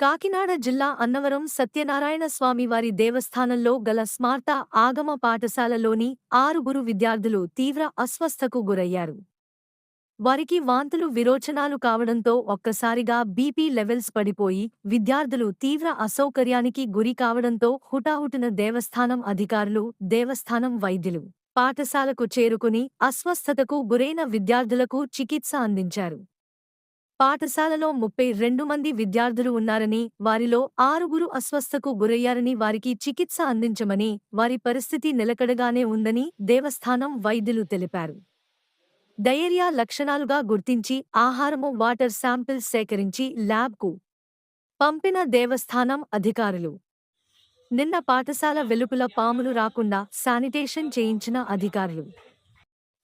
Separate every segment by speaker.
Speaker 1: కాకినాడ జిల్లా అన్నవరం సత్యనారాయణ స్వామి వారి దేవస్థానంలో గల స్మార్త ఆగమ పాఠశాలలోని ఆరుగురు విద్యార్థులు తీవ్ర అస్వస్థకు గురయ్యారు. వారికి వాంతులు విరోచనాలు కావడంతో ఒక్కసారిగా బీపీ లెవెల్స్ పడిపోయి విద్యార్థులు తీవ్ర అసౌకర్యానికి గురి కావడంతో హుటాహుటిన దేవస్థానం అధికారులు దేవస్థానం వైద్యులు పాఠశాలకు చేరుకుని అస్వస్థతకు గురైన విద్యార్థులకు చికిత్స అందించారు. పాఠశాలలో ముప్పై రెండు మంది విద్యార్థులు ఉన్నారని వారిలో ఆరుగురు అస్వస్థకు గురయ్యారని వారికి చికిత్స అందించమని వారి పరిస్థితి నిలకడగానే ఉందని దేవస్థానం వైద్యులు తెలిపారు. డయేరియా లక్షణాలుగా గుర్తించి ఆహారము వాటర్ శాంపిల్స్ సేకరించి ల్యాబ్కు పంపిన దేవస్థానం అధికారులు. నిన్న పాఠశాల వెలుపల పాములు రాకుండా శానిటేషన్ చేయించిన అధికారులు.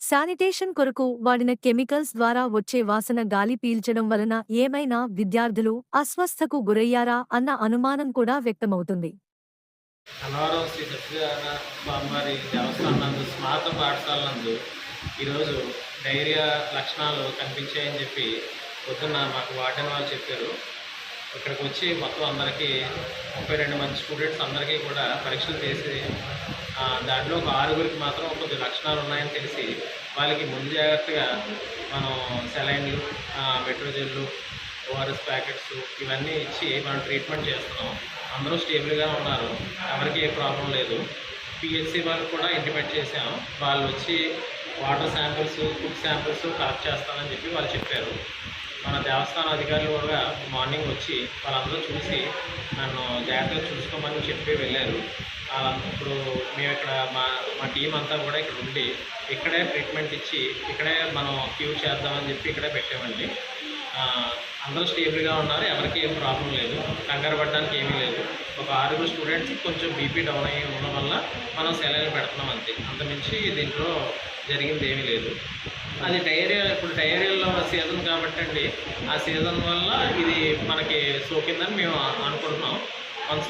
Speaker 1: శానిటేషన్ కొరకు వాడిన కెమికల్స్ ద్వారా వచ్చే వాసన గాలి పీల్చడం వలన ఏమైనా విద్యార్థులు అస్వస్థకు గురయ్యారా అన్న అనుమానం కూడా వ్యక్తమవుతుంది.
Speaker 2: అన్నవరం శ్రీ సత్యనారాయణ స్వామివారి దేవస్థానం స్మారక పాఠశాల నందు ఈరోజు డైరియా లక్షణాలు కనిపించాయని చెప్పి పొద్దున్న మాకు వార్డెన్ వాళ్ళు చెప్పారు. ఇక్కడికి వచ్చి మొత్తం అందరికీ ముప్పై రెండు మంది స్టూడెంట్స్ అందరికీ కూడా పరీక్షలు చేసి దాంట్లో ఒక ఆరుగురికి మాత్రం కొద్ది లక్షణాలు ఉన్నాయని తెలిసి వాళ్ళకి ముందు జాగ్రత్తగా మనం సెలైన్లు మెట్రోజెల్లు ఓఆర్ఎస్ ప్యాకెట్స్ ఇవన్నీ ఇచ్చి మనం ట్రీట్మెంట్ చేస్తున్నాం. అందరూ స్టేబుల్గా ఉన్నారు. ఎవరికి ఏ ప్రాబ్లం లేదు. పిహెచ్సి వాళ్ళకి కూడా ఇంటిమేట్ చేసాం వాళ్ళు వచ్చి water samples food samples collect చేస్తానని చెప్పి వాళ్ళు చెప్పారు. మన దేవస్థాన అధికారులు కూడా మార్నింగ్ వచ్చి వాళ్ళందరూ చూసి నన్ను జాగ్రత్తగా చూసుకోమని చెప్పి వెళ్ళారు. ఇప్పుడు మేము ఇక్కడ మా మా టీం అంతా కూడా ఇక్కడ ఉండి ఇక్కడే ట్రీట్మెంట్ ఇచ్చి ఇక్కడే మనం క్యూర్ చేద్దామని చెప్పి ఇక్కడే పెట్టామండి. అందరూ స్టేబుల్గా ఉన్నారు ఎవరికి ఏం ప్రాబ్లం లేదు కంగారు పడడానికి ఏమీ లేదు. ఒక ఆరుగురు స్టూడెంట్స్ కొంచెం బీపీ డౌన్ అయ్యి ఉండడం వల్ల మనం సెలవులు పెడుతున్నాం అంతే. అంతమించి దీంట్లో జరిగింది ఏమీ లేదు. అది డైరియా ఇప్పుడు డైరియాలో సీజన్ కాబట్టి అండి ఆ సీజన్ వల్ల ఇది మనకి సోకిందని మేము అనుకుంటున్నాం. వన్స్